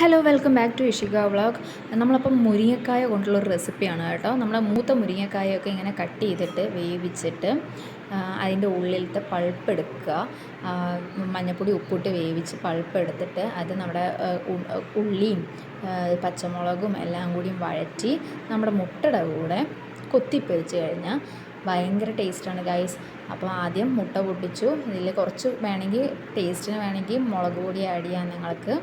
Hello welcome back to Ishika vlog നമ്മളപ്പം മുരിങ്ങക്കായ കൊണ്ടുള്ള ഒരു റെസിപ്പിയാണ് കേട്ടോ. നമ്മൾ മൂത്ത മുരിങ്ങക്കായൊക്കെ ഇങ്ങനെ കട്ട് ചെയ്തിട്ട് വേവിച്ചിട്ട് അതിന്റെ ഉള്ളിലത്തെ പൾപ്പ് എടുക്കുക. ആ, മഞ്ഞൾപ്പൊടി ഉപ്പിട്ട് വേവിച്ച് പൾപ്പ് എടുത്തിട്ട് അത് നമ്മുടെ ഉള്ളിയും പച്ചമുളകും എല്ലാം കൂടിയും വഴറ്റി നമ്മുടെ മുട്ടയുടെ കൂടെ കൊത്തിപ്പൊരിച്ച് കഴിഞ്ഞാൽ ഭയങ്കര ടേസ്റ്റാണ് ഗൈസ് അപ്പോൾ ആദ്യം മുട്ട പൊട്ടിച്ചു. ഇതിൽ കുറച്ച് വേണമെങ്കിൽ ടേസ്റ്റിന് വേണമെങ്കിൽ മുളക് പൊടി ആഡ് ചെയ്യാം നിങ്ങൾക്ക്.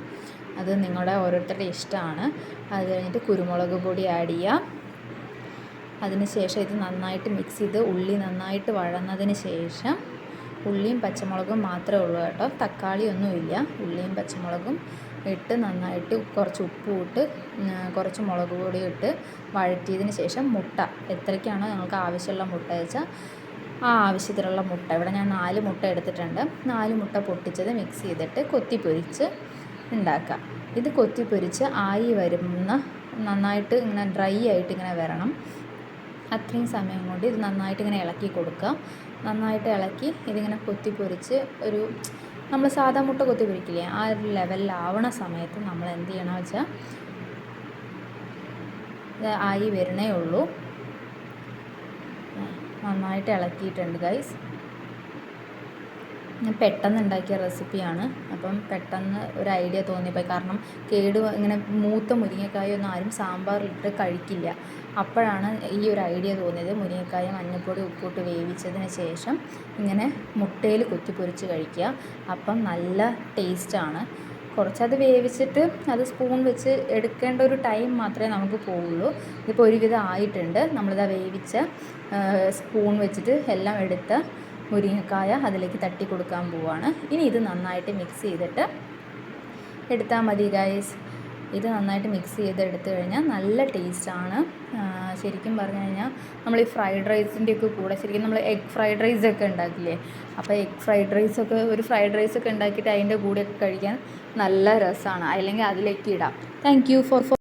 അത് നിങ്ങളുടെ ഓരോരുത്തരുടെ ഇഷ്ടമാണ്. അത് കഴിഞ്ഞിട്ട് കുരുമുളക് പൊടി ആഡ് ചെയ്യാം. അതിന് ശേഷം ഇത് നന്നായിട്ട് മിക്സ് ചെയ്ത് ഉള്ളി നന്നായിട്ട് വഴന്നതിന് ശേഷം ഉള്ളിയും പച്ചമുളകും മാത്രമേ ഉള്ളൂ കേട്ടോ. തക്കാളി ഒന്നുമില്ല ഉള്ളിയും പച്ചമുളകും ഇട്ട് നന്നായിട്ട് കുറച്ച് ഉപ്പും ഇട്ട് കുറച്ച് മുളക് പൊടി ഇട്ട് വഴറ്റിയതിന് ശേഷം മുട്ട. എത്രയ്ക്കാണോ നിങ്ങൾക്ക് ആവശ്യമുള്ള മുട്ട വെച്ചാൽ ആ ആവശ്യത്തിലുള്ള മുട്ട. ഇവിടെ ഞാൻ നാല് മുട്ട എടുത്തിട്ടുണ്ട്. നാല് മുട്ട പൊട്ടിച്ചത് മിക്സ് ചെയ്തിട്ട് കൊത്തി പൊരിച്ച് ഉണ്ടാക്കുക. ഇത് കൊത്തി പൊരിച്ച് ആയി വരുന്ന നന്നായിട്ട് ഇങ്ങനെ ഡ്രൈ ആയിട്ട് ഇങ്ങനെ വരണം. അത്രയും സമയം കൊണ്ട് ഇത് നന്നായിട്ട് ഇങ്ങനെ ഇളക്കി കൊടുക്കുക. നന്നായിട്ട് ഇളക്കി ഇതിങ്ങനെ കൊത്തി പൊരിച്ച് ഒരു നമ്മൾ സാധാ മുട്ട കൊത്തി പൊരിക്കില്ലേ ആ ഒരു ലെവലിലാവണ സമയത്ത് നമ്മൾ എന്ത് ചെയ്യണം വെച്ചാൽ ഇത് ആയി വരണേ ഉള്ളൂ. നന്നായിട്ട് ഇളക്കിയിട്ടുണ്ട് ഗൈസ് ഞാൻ പെട്ടെന്ന് ഉണ്ടാക്കിയ റെസിപ്പിയാണ്. അപ്പം പെട്ടെന്ന് ഒരു ഐഡിയ തോന്നിപ്പോയി. കാരണം കേട് ഇങ്ങനെ മൂത്ത മുരിങ്ങക്കായൊന്നും ആരും സാമ്പാറിലിട്ട് കഴിക്കില്ല. അപ്പോഴാണ് ഈ ഒരു ഐഡിയ തോന്നിയത്. മുരിങ്ങക്കായ മഞ്ഞൾപ്പൊടി ഉപ്പിട്ട് വേവിച്ചതിന് ശേഷം ഇങ്ങനെ മുട്ടയിൽ കുത്തി പൊരിച്ച് കഴിക്കുക. അപ്പം നല്ല ടേസ്റ്റാണ്. കുറച്ചത് വേവിച്ചിട്ട് അത് സ്പൂൺ വെച്ച് എടുക്കേണ്ട ഒരു ടൈം മാത്രമേ നമുക്ക് പോവുള്ളൂ. ഇതിപ്പോൾ ഒരുവിധം ആയിട്ടുണ്ട്. നമ്മളിതാ വേവിച്ച സ്പൂൺ വെച്ചിട്ട് എല്ലാം എടുത്ത് മുരിങ്ങക്കായ അതിലേക്ക് തട്ടി കൊടുക്കാൻ പോവാണ്. ഇനി ഇത് നന്നായിട്ട് മിക്സ് ചെയ്തിട്ട് എടുത്താൽ മതി ഗൈസ് ഇത് നന്നായിട്ട് മിക്സ് ചെയ്ത് എടുത്തു കഴിഞ്ഞാൽ നല്ല ടേസ്റ്റാണ് ശരിക്കും പറഞ്ഞു കഴിഞ്ഞാൽ നമ്മൾ ഈ ഫ്രൈഡ് റൈസിന്റെ ഒക്കെ കൂടെ ശരിക്കും നമ്മൾ എഗ് ഫ്രൈഡ് റൈസ് ഒക്കെ ഉണ്ടാക്കില്ലേ? അപ്പോൾ എഗ് ഫ്രൈഡ് റൈസ് ഒക്കെ ഒരു ഫ്രൈഡ് റൈസ് ഒക്കെ ഉണ്ടാക്കിയിട്ട് അതിന്റെ കൂടെയൊക്കെ കഴിക്കാൻ നല്ല രസമാണ് അല്ലെങ്കിൽ അതിലേക്ക് ഇടാം. Thank you for